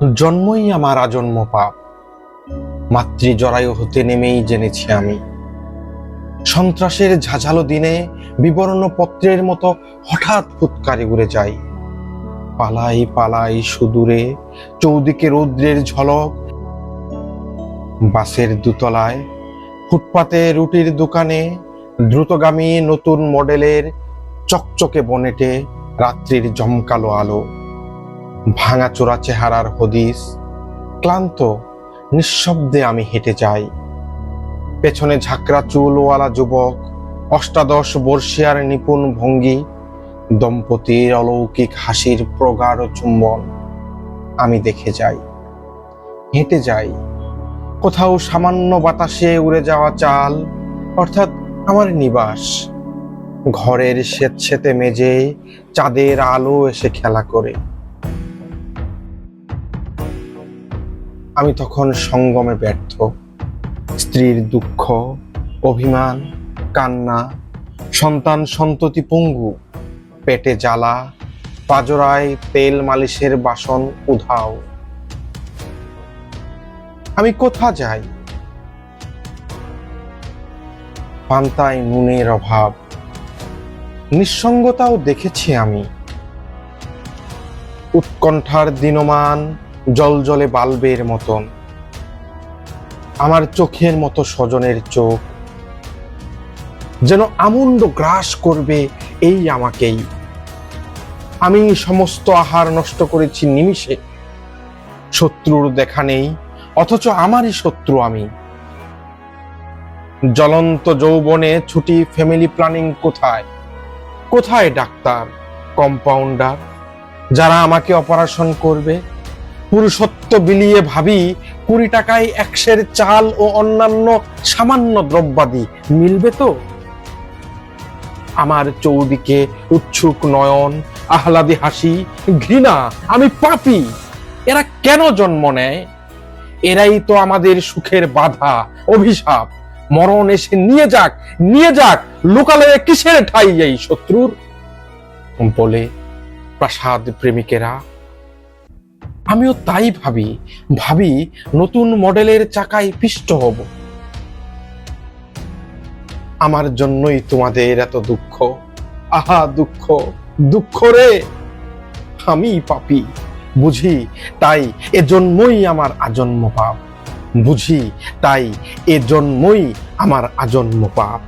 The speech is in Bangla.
জন্মই আমার আজন্ম পাপ। মাতৃ জরায়ু হতে নেমেই জেনেছি আমি। সন্ত্রাসের ঝাঝালো দিনে বিবরণ পত্রের মতো হঠাৎ ফুৎকারে উড়ে যাই। পালাই পালাই সুদূরে চৌদিকে রৌদ্রের ঝলক। বাসের দুতলায়, ফুটপাতে রুটির দোকানে, দ্রুতগামী নতুন মডেলের চকচকে বনেটে রাত্রির জমকালো আলো। ভাঙাচোরা চেহারার হদিস, ক্লান্ত, নিঃশব্দে আমি হেঁটে যাই। পেছনে ঝাঁকড়া চুলওয়ালা যুবক, অষ্টাদশ বর্ষিয়ার নিপুণ ভঙ্গি, দম্পতির অলৌকিক হাসির প্রগাঢ় চুম্বন। আমি দেখে যাই, হেঁটে যাই। কোথাও সামান্য বাতাসে উড়ে যাওয়া চাল, অর্থাৎ আমার নিবাস। ঘরের স্বেচ্ছেতে মেজে চাঁদের আলো এসে খেলা করে। আমি তখন সঙ্গমে ব্যর্থ। স্ত্রীর দুঃখ, অভিমান, কান্না, সন্তান সন্ততি পঙ্গু, পেটে জ্বালা, পাজরায় তেল মালিশের বাসন উধাও। আমি কোথা যাই? পান্তায় নুনের অভাব। নিঃসঙ্গতাও দেখেছি আমি। উৎকণ্ঠার দিনমান জল জলে বাল্বের মতন। আমার চোখের মতো স্বজনের চোখ। যেন আমন্ড গ্রাস করবে এই আমাকেই। আমি সমস্ত আহার নষ্ট করেছি নিমিষে। শত্রুর দেখা নেই, অথচ আমারই শত্রু আমি। জ্বলন্ত যৌবনে ছুটি ফ্যামিলি প্ল্যানিং কোথায়? কোথায় ডাক্তার কম্পাউন্ডার যারা আমাকে অপারেশন করবে পুরুষত্ব বিলিয়ে ভাবি, কুড়ি টাকায় একশের চাল ও অন্যান্য সামান্য দ্রব্যাদি মিলবে তো? আমার চৌদিকে উৎসুক নয়ন, আহ্লাদি হাসি, ঘৃণা, আমি পাপি, এরা কেন জন্ম নেয়? এরাই তো আমাদের সুখের বাধা, অভিশাপ। মরণ এসে নিয়ে যাক নিয়ে যাক, লোকালয়ে কিসের ঠাই এই শত্রুর? বলে প্রাসাদ প্রেমিকেরা আমিও তাই ভাবি ভাবি নতুন মডেলের চাকায় পিষ্ট হব। আমার জন্যই তোমাদের এত দুঃখ। আহা, দুঃখ দুঃখ রে! আমি পাপি, বুঝি তাই এ জন্মই আমার আজন্ম পাপ। বুঝি তাই এ জন্মই আমার আজন্ম পাপ।